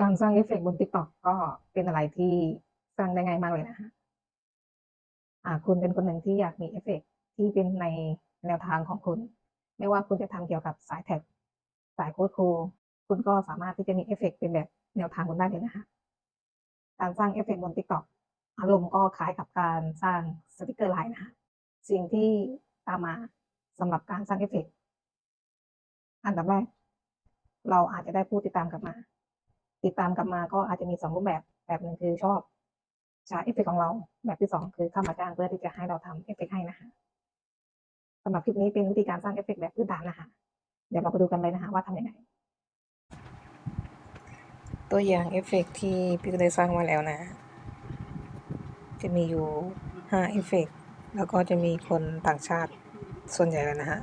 การสร้างเอฟเฟกต์บน TikTok ก็เป็นอะไรที่สร้างได้ง่ายมากเลยนะคะคุณเป็นคนหนึ่งที่อยากมีเอฟเฟกต์ที่เป็นในแนวทางของคุณ ไม่ว่าคุณจะทำเกี่ยวกับสายแท็ก สายโค้ดครูคุณก็สามารถที่จะมีเอฟเฟกต์เป็นแบบแนวทางคุณได้เลยนะคะ การสร้างเอฟเฟกต์บน TikTok อารมณ์ก็คล้ายกับการสร้างสติกเกอร์ไลน์นะคะสิ่งที่ตามมาสำหรับการสร้างเอฟเฟกต์อันดับแรกเราอาจจะได้ผู้ติดตามกลับมา ติดตามกลับมาก็อาจจะมีสองรูปแบบแบบหนึ่งคือชอบใช้เอฟเฟกต์ของเรา แบบที่สองคือเข้ามาจ้างเพื่อที่จะให้เราทำเอฟเฟกต์ให้นะคะสำหรับคลิปนี้เป็นวิธีการสร้างเอฟเฟกต์แบบพื้นฐานนะคะเดี๋ยวเราไปดูกันเลยนะคะว่าทำยังไง ตัวอย่างเอฟเฟกต์ที่พี่ก็ได้สร้างมาแล้วนะ จะมีอยู่ห้าเอฟเฟกต์แล้วก็จะมีคนต่างชาติส่วนใหญ่แล้วนะฮะ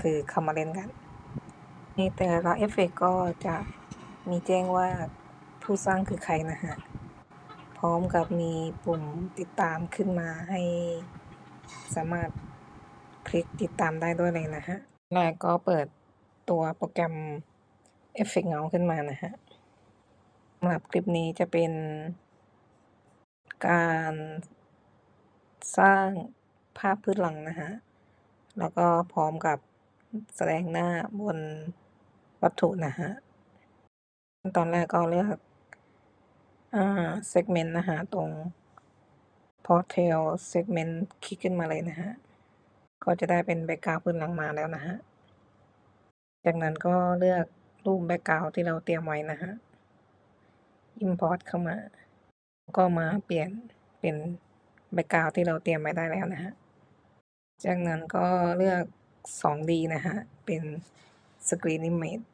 คือเข้ามาเล่นกัน ในแต่ละเอฟเฟกต์ก็จะ มีแจ้งว่าผู้สร้างคือใครนะฮะ พร้อมกับมีปุ่มติดตามขึ้นมาให้ สามารถคลิกติดตามได้ด้วยเลยนะฮะ แล้วก็เปิดตัวโปรแกรมเอฟเฟกต์เงาขึ้นมานะฮะสำหรับคลิปนี้จะเป็นการสร้างภาพพื้นหลังนะฮะ แล้วก็พร้อมกับแสดงหน้าบนวัตถุนะฮะ ตอนแรกก็เลือก อ่า segment นะฮะตรง portal segment คลิกขึ้นมาเลยนะฮะก็จะได้เป็นแบ็กกราวพื้นหลังมาแล้วนะฮะ จากนั้นก็เลือกรูปแบ็กกราวที่เราเตรียมไว้นะฮะ import เข้ามา ก็มาเปลี่ยนเป็นแบ็กกราวที่เราเตรียมไว้ได้แล้วนะฮะ จากนั้นก็เลือก 2D นะฮะ เป็น Screen Image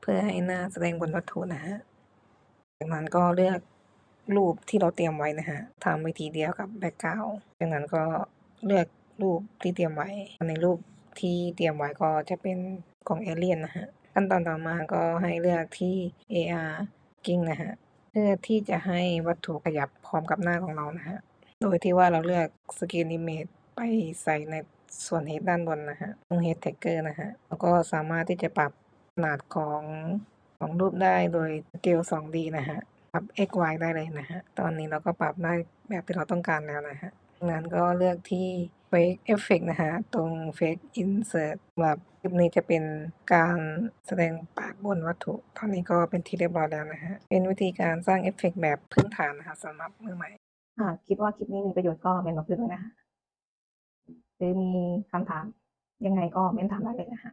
เพื่อให้หน้าแสดงบนวัตถุนะฮะจากนั้นก็เลือกรูปที่เราเตรียมไว้นะฮะทำวิธีเดียวกับแบ็กกราวจากนั้นก็เลือกรูปที่เตรียมไว้ในรูปที่เตรียมไว้ก็จะเป็นของเอเลียนนะฮะขั้นตอนต่อมาก็ให้เลือกที่ AR กิ้งนะฮะเพื่อที่จะให้วัตถุขยับพร้อมกับหน้าของเรานะฮะโดยที่ว่าเราเลือก Screen Image ไปใส่ในส่วน Head ด้านบนนะฮะตรง Head Tagger นะฮะแล้วก็สามารถที่จะปรับ ขนาดของของรูปได้โดยสเกล 2D นะฮะ ปรับ x y ได้เลยนะฮะ ตอนนี้เราก็ปรับได้แบบที่เราต้องการแล้วนะฮะจากนั้นก็เลือกที่ Fake Effect นะฮะ ตรง Fake Insert สำหรับคลิปนี้จะเป็นการแสดงปากบนวัตถุ ตอนนี้ก็เป็นที่เรียบร้อยแล้วนะฮะ เป็นวิธีการสร้างเอฟเฟกต์แบบพื้นฐานนะคะสำหรับมือใหม่หากคิดว่าคลิปนี้มีประโยชน์ก็เมนบอกด้วยนะคะหรือมีคำถามยังไงก็เมนถามได้เลยนะคะ